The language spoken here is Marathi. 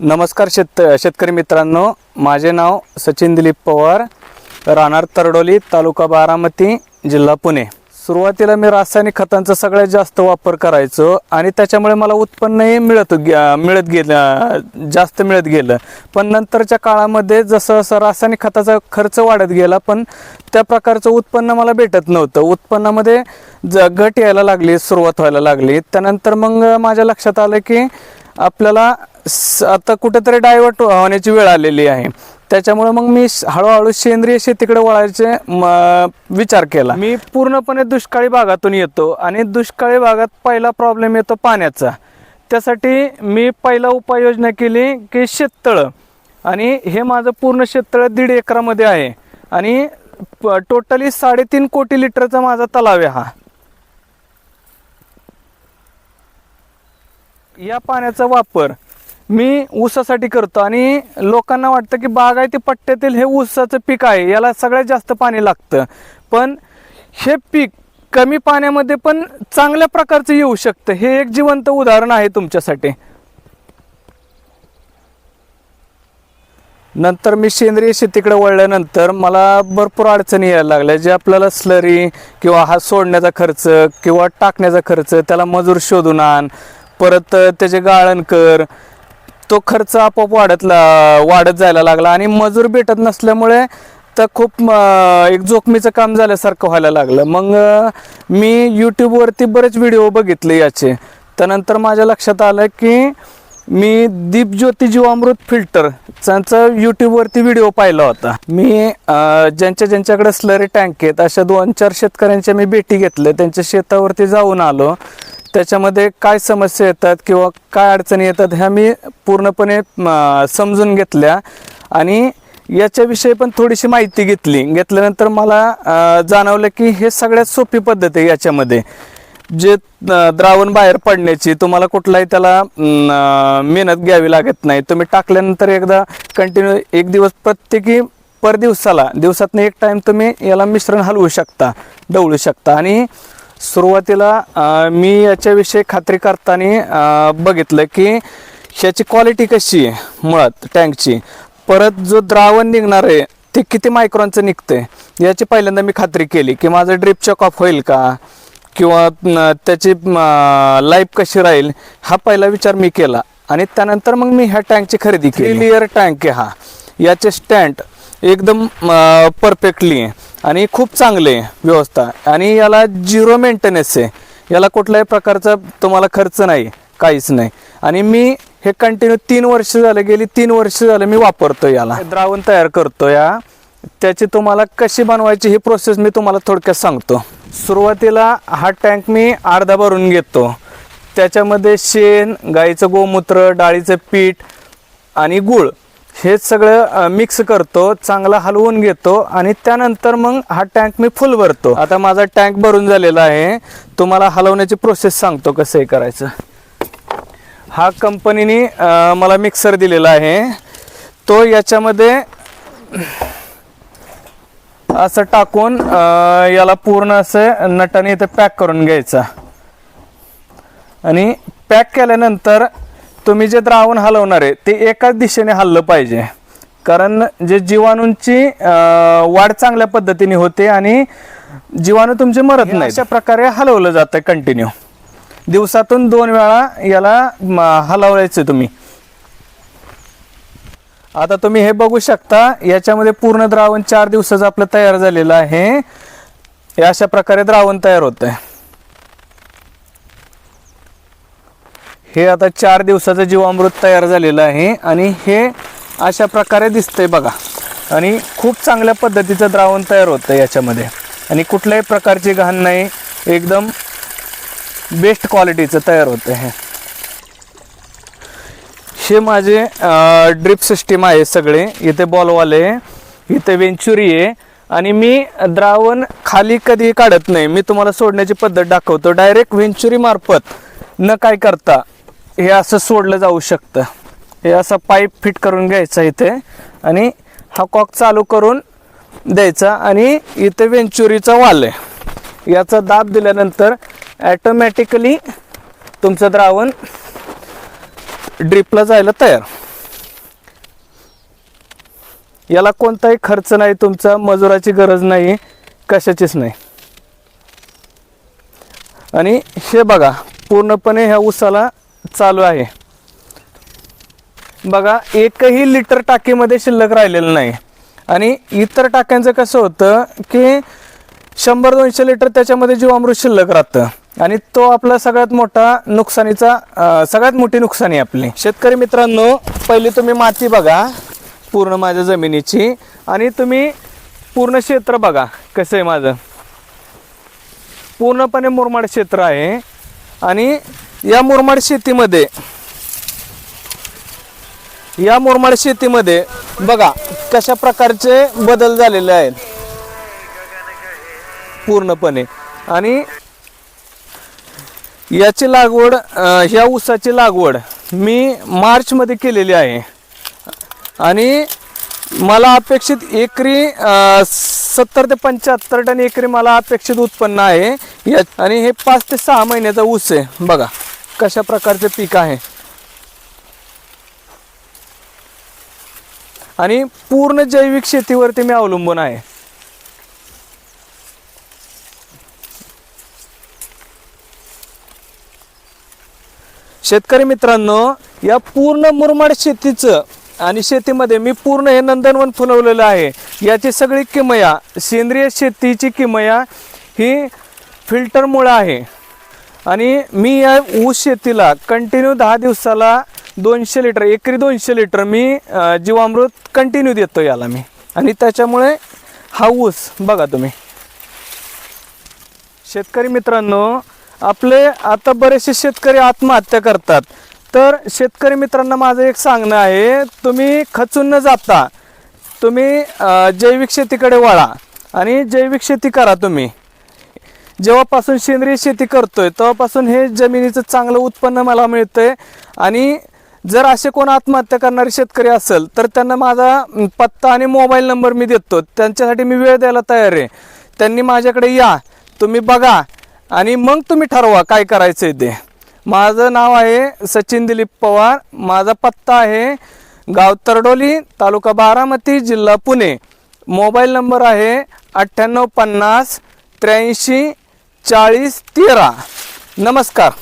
नमस्कार शेत शेतकरी मित्रांनो. माझे नाव सचिन दिलीप पवार. राहणार तरडोली तालुका बारामती जिल्हा पुणे. सुरुवातीला मी रासायनिक खतांचा सगळ्यात जास्त वापर करायचो आणि त्याच्यामुळे मला उत्पन्नही मिळत मिळत गेलं जास्त मिळत गेलं. पण नंतरच्या काळामध्ये जसं जसं रासायनिक खताचा खर्च वाढत गेला पण त्या प्रकारचं उत्पन्न मला भेटत नव्हतं. उत्पन्नामध्ये ज घट यायला लागली सुरुवात व्हायला लागली. त्यानंतर मग माझ्या लक्षात आलं की आपल्याला स- आता कुठेतरी डायव्हर्ट होण्याची वेळ आलेली आहे. त्याच्यामुळे मग मी हळूहळू सेंद्रिय शेतीकडे वळायचे म- विचार केला. मी पूर्णपणे दुष्काळी भागातून येतो आणि दुष्काळी भागात पहिला प्रॉब्लेम येतो पाण्याचा. त्यासाठी मी पहिला उपाययोजना केली की शेततळं. आणि हे माझं पूर्ण शेततळं दीड एकरामध्ये आहे. आणि टोटली साडेतीन कोटी लिटरचा माझा तलाव आहे हा. या पाण्याचा वापर मी ऊसासाठी करतो आणि लोकांना वाटतं की बागायती पट्ट्यातील हे ऊसाचं पीक आहे याला सगळ्यात जास्त पाणी लागतं. पण हे पीक कमी पाण्यामध्ये पण चांगल्या प्रकारचं येऊ शकतं. हे एक जिवंत उदाहरण आहे तुमच्यासाठी. नंतर मी सेंद्रिय शेतीकडे वळल्यानंतर मला भरपूर अडचणी यायला लागल्या. जे आपल्याला स्लरी किंवा हा सोडण्याचा खर्च किंवा टाकण्याचा खर्च त्याला मजूर शोधून आण परत त्याचे गाळण कर तो खर्च आपोआप वाढत वाढत जायला लागला आणि मजूर भेटत नसल्यामुळे तर खूप एक जोखमीचं काम झाल्यासारखं व्हायला लागलं. मग मी यूट्यूबवरती बरेच व्हिडिओ बघितले याचे. त्यानंतर माझ्या लक्षात आलं की मी दीपज्योती जीवामृत फिल्टर त्यांचा यूट्यूबवरती व्हिडिओ पाहिला होता. मी ज्यांच्या ज्यांच्याकडे स्लरी टँक आहेत अशा दोन चार शेतकऱ्यांच्या मी भेटी घेतल्या. त्यांच्या शेतावरती जाऊन आलो. त्याच्यामध्ये काय समस्या येतात किंवा काय अडचणी येतात ह्या मी पूर्णपणे समजून घेतल्या. आणि याच्याविषयी पण थोडीशी माहिती घेतली. घेतल्यानंतर मला जाणवलं की हे सगळ्यात सोपी पद्धत आहे याच्यामध्ये. जे द्रावण बाहेर पडण्याची तुम्हाला कुठलाही त्याला मेहनत घ्यावी लागत नाही. तुम्ही टाकल्यानंतर एकदा कंटिन्यू एक दिवस प्रत्येकी पर दिवसाला दिवसातनं एक टाईम तुम्ही याला मिश्रण हलवू शकता ढवळू शकता. आणि सुरुवातीला मी याच्याविषयी खात्री करताना बघितलं की ह्याची क्वालिटी कशी आहे मुळात टँकची परत जो द्रावण निघणार आहे ते किती मायक्रॉनचं निघतंय? याची पहिल्यांदा मी खात्री केली की माझं ड्रिप चेक ऑफ होईल का? किंवा त्याची लाईफ कशी राहील? हा पहिला विचार मी केला. आणि त्यानंतर मग मी ह्या टँकची खरेदी केली. लेअर टँक आहे हा. याचे स्टँड एकदम परफेक्टली आहे. आणि खूप चांगले आहे व्यवस्था. आणि याला झिरो मेंटेनन्स आहे. याला कुठल्याही प्रकारचा तुम्हाला खर्च नाही काहीच नाही. आणि मी हे कंटिन्यू तीन वर्ष झाले गेली तीन वर्ष झाले मी वापरतो याला. द्रावण तयार करतो या त्याची तुम्हाला कशी बनवायची ही प्रोसेस मी तुम्हाला थोडक्यात सांगतो. सुरुवातीला हा टँक मी अर्धा भरून घेतो. त्याच्यामध्ये शेण गाईचं गोमूत्र डाळीचं पीठ आणि गूळ हे सगळं मिक्स करतो चांगला हलवून घेतो आणि त्यानंतर मग हा टँक मी फुल भरतो. आता माझा टँक भरून झालेला आहे. तुम्हाला हलवण्याची प्रोसेस सांगतो कसं हे करायचं. हा कंपनीने मला मिक्सर दिलेला आहे. तो याच्यामध्ये असं टाकून याला पूर्ण असं नटाने इथं पॅक करून घ्यायचा. आणि पॅक केल्यानंतर तुम्ही जे द्रावण हलवणार आहे ते एकाच दिशेने हललं पाहिजे. कारण जे जीवाणूंची वाढ चांगल्या पद्धतीने होते आणि जीवाणू तुमचे मरत नाही अशा प्रकारे हलवलं जातं कंटिन्यू दिवसातून दोन वेळा याला हलवायचं तुम्ही. आता तुम्ही हे बघू शकता याच्यामध्ये पूर्ण द्रावण चार दिवसाचं आपलं तयार झालेलं आहे. अशा प्रकारे द्रावण तयार होत आहे हे आता चार दिवसाचं जीवामृत तयार झालेलं आहे आणि हे अशा प्रकारे दिसतंय बघा. आणि खूप चांगल्या पद्धतीचं द्रावण तयार होतं याच्यामध्ये. आणि कुठल्याही प्रकारची घाण नाही एकदम बेस्ट क्वालिटीचं तयार होतं हे. हे माझे ड्रिप सिस्टीम आहे सगळे. इथे बॉलवाले इथे वेंचुरी आहे आणि मी द्रावण खाली कधी काढत नाही. मी तुम्हाला सोडण्याची पद्धत दाखवतो. डायरेक्ट वेंचुरी मार्फत न काय करता. हे असं सोडलं जाऊ शकतं. हे असं पाईप फिट करून घ्यायचा इथे आणि हा कॉक चालू करून द्यायचा आणि इथे वेंचुरीचा वाल आहे. याचा दाब दिल्यानंतर ॲटोमॅटिकली तुमचं द्रावण ड्रिपला जायला तयार. याला कोणताही खर्च नाही तुमचा मजुराची गरज नाही कशाचीच नाही. आणि हे बघा पूर्णपणे ह्या उसाला चालू आहे. बघा एकही लिटर टाकीमध्ये शिल्लक राहिलेलं नाही. आणि इतर टाक्यांचं कसं होतं की शंभर दोनशे लिटर त्याच्यामध्ये जीवामृत शिल्लक राहतं. आणि तो आपला सगळ्यात मोठा नुकसानीचा सगळ्यात मोठी नुकसानी आपली. शेतकरी मित्रांनो पहिले तुम्ही माती बघा पूर्ण माझ्या जमिनीची. आणि तुम्ही पूर्ण क्षेत्र बघा कसं आहे माझं. पूर्णपणे मुरमाड क्षेत्र आहे. आणि या मुरमाड शेतीमध्ये या मुरमाड शेतीमध्ये बघा कशा प्रकारचे बदल झालेले आहेत. पूर्णपणे. आणि याची लागवड या ह्या ऊसाची लागवड मी मार्चमध्ये केलेली आहे. आणि मला अपेक्षित एकरी सत्तर ते पंच्याहत्तर टन एकरी मला अपेक्षित उत्पन्न आहे. या आणि हे पाच ते सहा महिन्याचा ऊस आहे. बघा. कशा प्रकारचे पीक आहे? आणि पूर्ण जैविक शेतीवरती मी अवलंबून आहे. शेतकरी मित्रांनो या पूर्ण मुरमाड शेतीचं आणि शेतीमध्ये मी पूर्ण हे नंदनवन फुलवलेलं आहे. याची सगळी किमया सेंद्रिय शेतीची किमया ही फिल्टरमुळं आहे. आणि मी या ऊस शेतीला कंटिन्यू दहा दिवसाला दोनशे लिटर एकरी दोनशे लिटर मी जीवामृत कंटिन्यू देतो याला मी. आणि त्याच्यामुळे हा ऊस बघा तुम्ही. शेतकरी मित्रांनो आपले आता बरेचसे शेतकरी आत्महत्या करतात. तर शेतकरी मित्रांना माझं एक सांगणं आहे तुम्ही खचून न जाता तुम्ही जैविक शेतीकडे वळा आणि जैविक शेती करा तुम्ही. जेव्हापासून सेंद्रिय शेती करतोय तेव्हापासून हे जमिनीचं चांगलं उत्पन्न मला मिळतंय. आणि जर असे कोण आत्महत्या करणारे शेतकरी असेल तर त्यांना माझा पत्ता आणि मोबाईल नंबर मी देतो. त्यांच्यासाठी मी वेळ द्यायला तयार आहे. त्यांनी माझ्याकडे या तुम्ही बघा आणि मग तुम्ही ठरवा काय करायचं ते. माझं नाव आहे सचिन दिलीप पवार माझा पत्ता आहे गाव तरडोली तालुका बारामती जिल्हा पुणे. मोबाईल नंबर आहे अठ्ठ्याण्णव पन्नास त्र्याऐंशी चाळीस तेरा. नमस्कार.